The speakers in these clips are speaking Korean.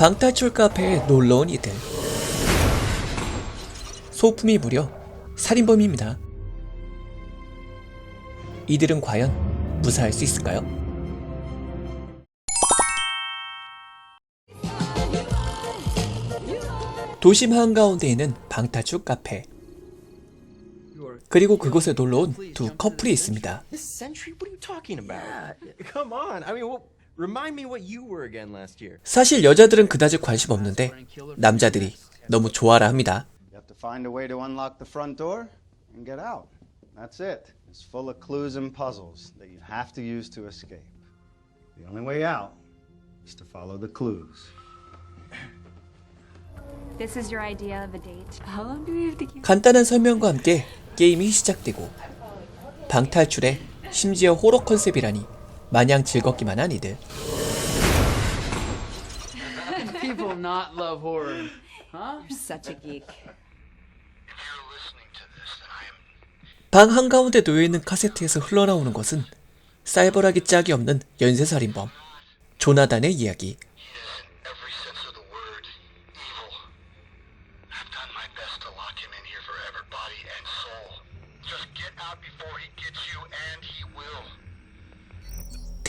방탈출 카페에 놀러온 이들. 소품이 무려 살인범입니다. 이들은 과연 무사할 수 있을까요? 도심 한가운데 있는 방탈출 카페. 그리고 그곳에 놀러온 두 커플이 있습니다. 사실 여자들은 그다지 관심 없는데 남자들이 너무 좋아라 합니다. You have to find a way to unlock the front door and get out. That's it. It's full of clues and puzzles that you have to use to escape. The only way out is to follow the clues. This is your idea of a date. How long do we have to keep? 간단한 설명과 함께 게임이 시작되고 방탈출에 심지어 호러 컨셉이라니 마냥 즐겁기만 한 이들. People not love horror. Huh? You're such a geek. 방 한가운데 놓여있는 카세트에서 흘러나오는 것은 쌀벌하기 짝이 없는 연쇄살인범 조나단의 이야기. every sense of the word evil. I've done my best to lock him in here forever, body and soul. Just get out before he gets you, and he will.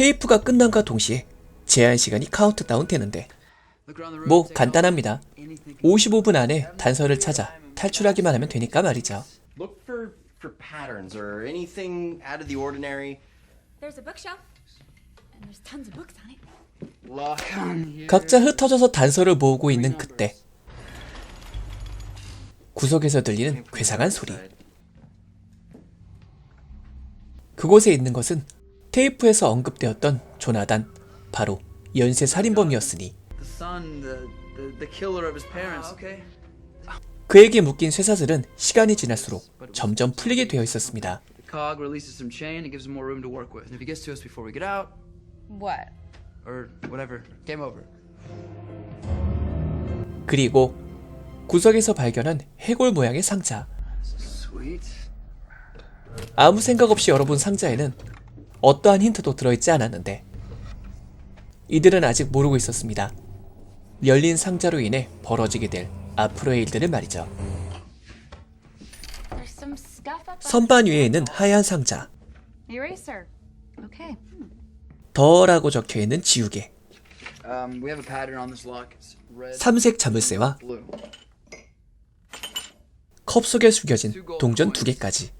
테이프가 끝남과 동시에 제한 시간이 카운트다운 되는데. 뭐. 간단합니다. Anything. 55분 안에 단서를 찾아 탈출하기만 하면 되니까 말이죠. Look for for patterns or anything out of the ordinary. There's a bookshelf, and there's tons of books on it. Lock on here. 각자 흩어져서 단서를 모으고 있는 그때 구석에서 들리는 괴상한 소리. 그곳에 있는 것은 테이프에서 언급되었던 조나단, 바로 연쇄 살인범이었으니 The son, the, the the killer of his parents. Okay. 그에게 묶인 쇠사슬은 시간이 지날수록 점점 풀리게 되어 있었습니다. The cog releases some chain. It gives him more room to work with. And if he gets to us before we get out, What? or whatever, game over. 그리고 구석에서 발견한 해골 모양의 상자. Sweet. 아무 생각 없이 열어본 상자에는 어떠한 힌트도 들어있지 않았는데 이들은 아직 모르고 있었습니다. 열린 상자로 인해 벌어지게 될 앞으로의 일들을 말이죠. 선반 위에 있는 하얀 상자. 더라고 적혀 있는 지우개, Um, 삼색 자물쇠와. 컵 속에 숨겨진 동전 두 개까지.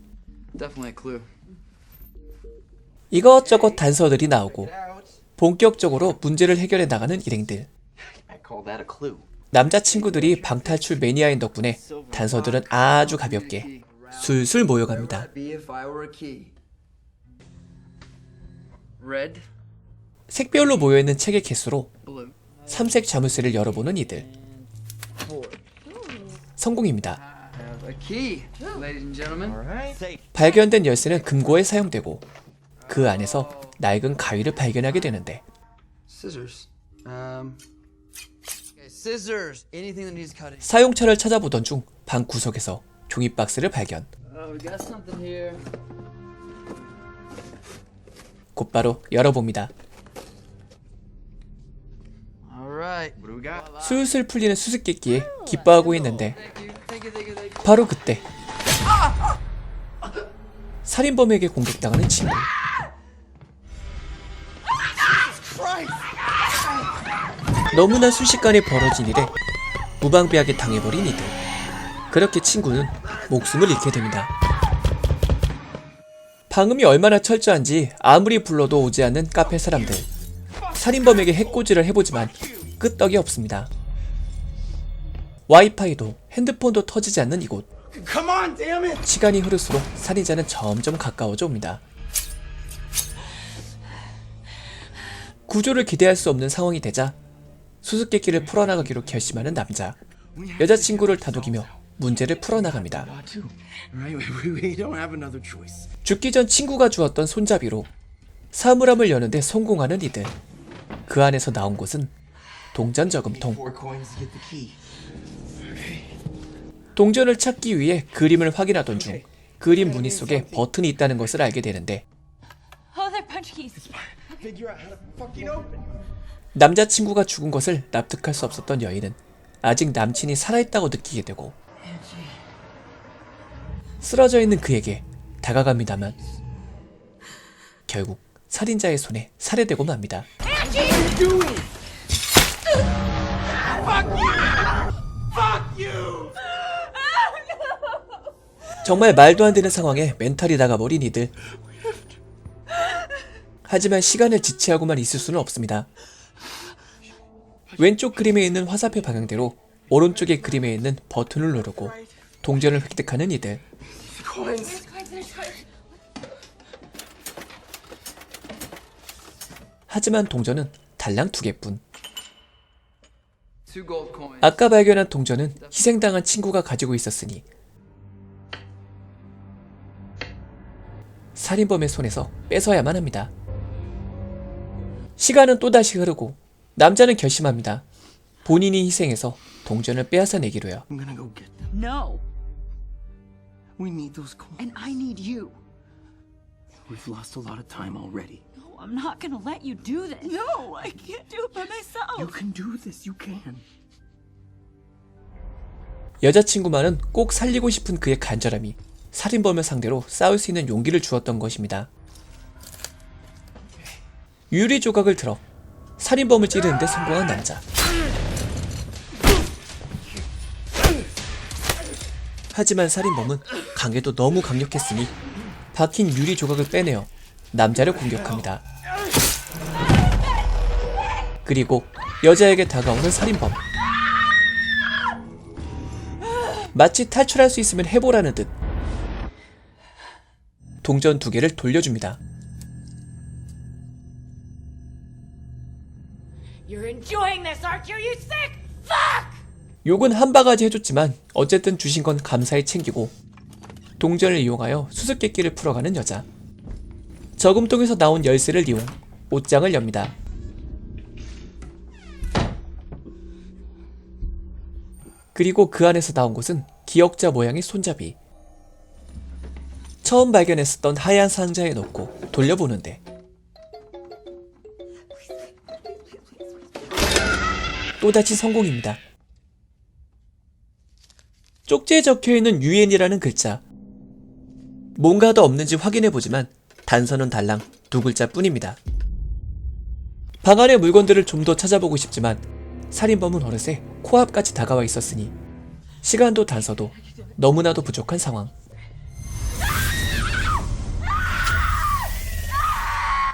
이것저것 단서들이 나오고 본격적으로 문제를 해결해 나가는 일행들. 남자친구들이 방탈출 매니아인 덕분에 단서들은 아주 가볍게 술술 모여갑니다. 색별로 모여있는 책의 개수로 삼색 자물쇠를 열어보는 이들. 성공입니다. 발견된 열쇠는 금고에 사용되고 그 안에서 낡은 가위를 발견하게 되는데 Scissors. Um. Okay, scissors. Anything that needs cutting. 사용처를 찾아보던 중 방 구석에서 종이 박스를 발견. Oh. 곧바로 열어봅니다. 술술 풀리는 수수께끼에 기뻐하고 있는데. 바로 그때 살인범에게 공격당하는 친구. 너무나 순식간에 벌어진 일에 무방비하게 당해버린 이들. 그렇게 친구는 목숨을 잃게 됩니다. 방음이 얼마나 철저한지 아무리 불러도 오지 않는 카페 사람들. 살인범에게 해코지를 해보지만 끄떡이 없습니다. 와이파이도 핸드폰도 터지지 않는 이곳. 시간이 흐를수록 살인자는 점점 가까워져 옵니다. 구조를 기대할 수 없는 상황이 되자 수수께끼를 풀어나가기로 결심하는 남자. 여자친구를 다독이며 문제를 풀어나갑니다. 죽기 전 친구가 주었던 손잡이로 사물함을 여는데 성공하는 이들. 그 안에서 나온 것은 동전 저금통. 동전을 찾기 위해 그림을 확인하던 중 그림 무늬 속에 버튼이 있다는 것을 알게 되는데 남자친구가 죽은 것을 납득할 수 없었던 여인은 아직 남친이 살아있다고 느끼게 되고 쓰러져 있는 그에게 다가갑니다만 결국 살인자의 손에 살해되고 맙니다. 정말 말도 안 되는 상황에 멘탈이 나가버린 이들. 하지만 시간을 지체하고만 있을 수는 없습니다. 왼쪽 그림에 있는 화살표 방향대로 오른쪽의 그림에 있는 버튼을 누르고 동전을 획득하는 이들. 하지만 동전은 달랑 두 개뿐. 아까 발견한 동전은 희생당한 친구가 가지고 있었으니 살인범의 손에서 뺏어야만 합니다. 시간은 또다시 흐르고 남자는 결심합니다. 본인이 희생해서 동전을 빼앗아 내기로요. I'm gonna go get them. No, We need those coins. and I need you. We've lost a lot of time already. No, I'm not gonna let you do this. No, I can't do it by myself. You can do this. You can. 여자친구만은 꼭 살리고 싶은 그의 간절함이 살인범을 상대로 싸울 수 있는 용기를 주었던 것입니다. 유리 조각을 들어 살인범을 찌르는데 성공한 남자. 하지만 살인범은 강해도 너무 강력했으니 박힌 유리 조각을 빼내어 남자를 공격합니다. 그리고 여자에게 다가오는 살인범. 마치 탈출할 수 있으면 해보라는 듯 동전 두 개를 돌려줍니다. Enjoying this, aren't you, you sick fuck! 욕은 한 바가지 해줬지만 어쨌든 주신 건 감사히 챙기고 동전을 이용하여 수수께끼를 풀어가는 여자. 저금통에서 나온 열쇠를 이용 옷장을 엽니다. 그리고 그 안에서 나온 것은 기억자 모양의 손잡이. 처음 발견했었던 하얀 상자에 넣고 돌려보는데 또다시 성공입니다. 쪽지에 적혀 있는 유엔이라는 글자. 뭔가 더 없는지 확인해 보지만 단서는 달랑 두 글자 뿐입니다. 방 안의 물건들을 좀 더 찾아보고 싶지만 살인범은 어느새 코앞까지 다가와 있었으니 시간도 단서도 너무나도 부족한 상황.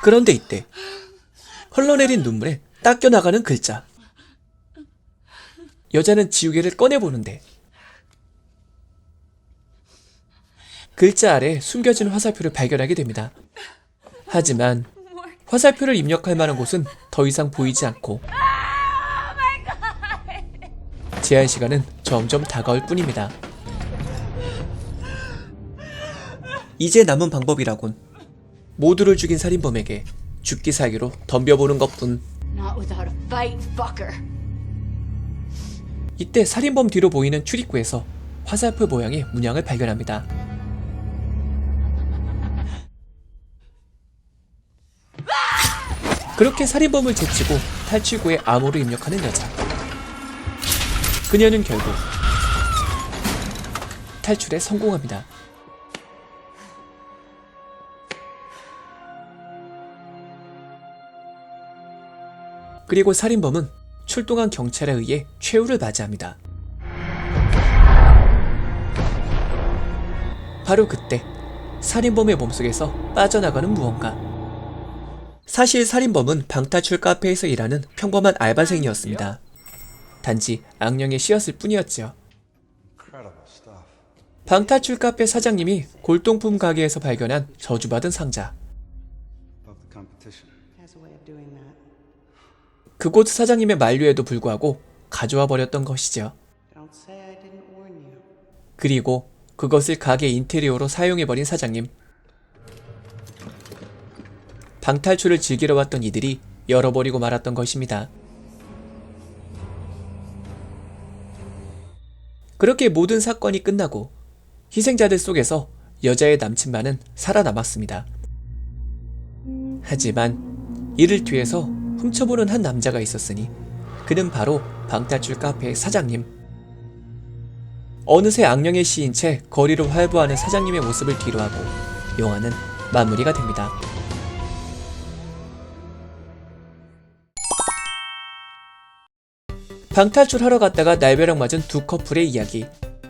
그런데 이때 흘러내린 눈물에 닦여 나가는 글자. 여자는 지우개를 꺼내보는데 글자 아래 숨겨진 화살표를 발견하게 됩니다. 하지만 화살표를 입력할 만한 곳은 더 이상 보이지 않고 제한 시간은 점점 다가올 뿐입니다. 이제 남은 방법이라곤 모두를 죽인 살인범에게 죽기 살기로 덤벼보는 것뿐. 이때 살인범 뒤로 보이는 출입구에서 화살표 모양의 문양을 발견합니다. 그렇게 살인범을 제치고 탈출구에 암호를 입력하는 여자. 그녀는 결국 탈출에 성공합니다. 그리고 살인범은 출동한 경찰에 의해 최후를 맞이합니다. 바로 그때 살인범의 몸속에서 빠져나가는 무언가. 사실 살인범은 방탈출 카페에서 일하는 평범한 알바생이었습니다. 단지 악령에 씌었을 stuff. 방탈출 카페 사장님이 골동품 가게에서 발견한 저주받은 상자. 그곳 사장님의 만류에도 불구하고 가져와 버렸던 것이죠. 그리고 그것을 가게 인테리어로 사용해버린 사장님. 방탈출을 즐기러 왔던 이들이 열어버리고 말았던 것입니다. 그렇게 모든 사건이 끝나고 희생자들 속에서 여자의 남친만은 살아남았습니다. 하지만 이를 뒤에서 훔쳐보는 한 남자가 있었으니 그는 바로 방탈출 카페의 사장님. 어느새 악령의 시인 채 거리로 활보하는 사장님의 모습을 뒤로하고 영화는 마무리가 됩니다. 방탈출하러 갔다가 날벼락 맞은 두 커플의 이야기.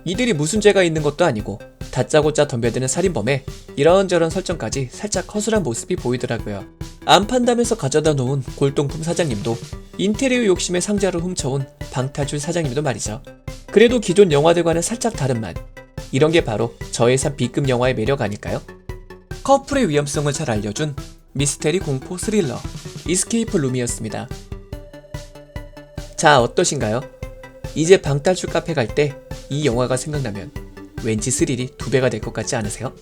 이들이 무슨 죄가 있는 것도 아니고 다짜고짜 덤벼드는 살인범에 이런저런 설정까지 살짝 허술한 모습이 보이더라고요. 안 판다면서 가져다 놓은 골동품 사장님도 인테리어 욕심에 상자를 훔쳐온 방탈출 사장님도 말이죠. 그래도 기존 영화들과는 살짝 다른 맛. 이런 게 바로 저예산 B급 영화의 매력 아닐까요? 커플의 위험성을 잘 알려준 미스테리 공포 스릴러 이스케이프 룸이었습니다. 자, 어떠신가요? 이제 방탈출 카페 갈 때 이 영화가 생각나면 왠지 스릴이 두 배가 될 것 같지 않으세요?